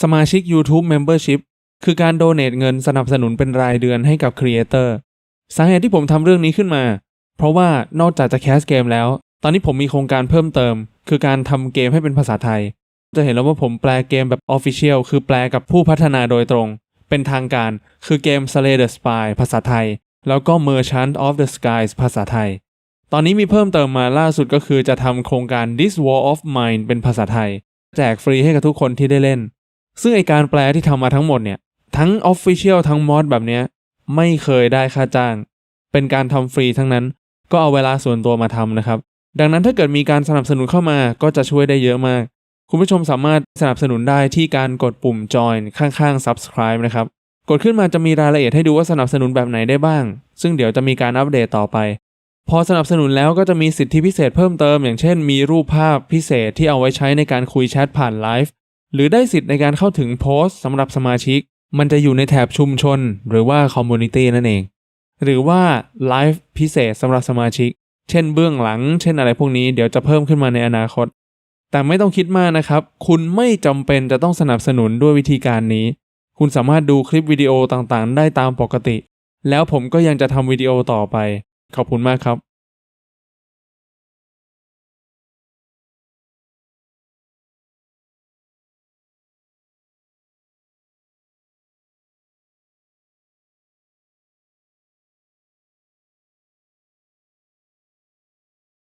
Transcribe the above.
สมาชิก YouTube Membership คือการโดเน a t เงินสนับสนุนเป็นรายเดือนให้กับครีเอเตอร์สาเหตุที่ผมทำเรื่องนี้ขึ้นมา เพราะว่านอกจากจะแคสเกมแล้ว ตอนนี้ผมมีโครงการเพิ่มเติม คือการทำเกมให้เป็นภาษาไทย จะเห็นแล้วว่าผมแปลเกมแบบ Official คือแปลกับผู้พัฒนาโดยตรง เป็นทางการคือเกม Slay the Spy ภาษาไทย แล้วก็ Merchant of the Skies ภาษาไทย ตอนนี้มีเพิ่มเติมมาล่าสุดก็คือจะทำโครงการ This War of Mine เป็นภาษาไทย แจกฟรีให้กับทุกคนที่ได้เล่น ซึ่งไอการแปลที่ทำมาทั้งหมดเนี่ย ทั้ง Official ทั้งมอดแบบเนี้ยไม่เคยได้ค่าจ้าง เป็นการทำฟรีทั้งนั้น ก็เอาเวลาส่วนตัวมาทำนะครับ ดังนั้นถ้าเกิดมีการสนับสนุนเข้ามาก็จะช่วยได้เยอะมาก คุณผู้ชมสามารถสนับสนุนได้ที่การกดปุ่ม join ข้างๆ subscribe นะครับ กดขึ้นมาจะมีรายละเอียดให้ดูว่าสนับสนุนแบบไหนได้บ้าง ซึ่งเดี๋ยวจะมีการอัปเดตต่อไป พอสนับสนุนแล้วก็จะมีสิทธิพิเศษเพิ่มเติม อย่างเช่น มีรูปภาพพิเศษที่เอาไว้ใช้ในการคุยแชทผ่านไลฟ์ หรือได้สิทธิ์ในการเข้าถึงโพสต์สำหรับสมาชิก มันจะอยู่ในแถบชุมชน หรือว่าคอมมูนิตี้นั่นเอง หรือว่าไลฟ์พิเศษสำหรับสมาชิก เช่นเบื้องหลัง เช่นอะไรพวกนี้เดี๋ยวจะเพิ่มขึ้นมาในอนาคต แต่ไม่ต้องคิดมากนะครับ คุณไม่จำเป็นจะต้องสนับสนุนด้วยวิธีการนี้ คุณสามารถดูคลิปวิดีโอต่างๆ ได้ตามปกติ แล้วผมก็ยังจะทำวิดีโอต่อไป ขอบคุณมากครับ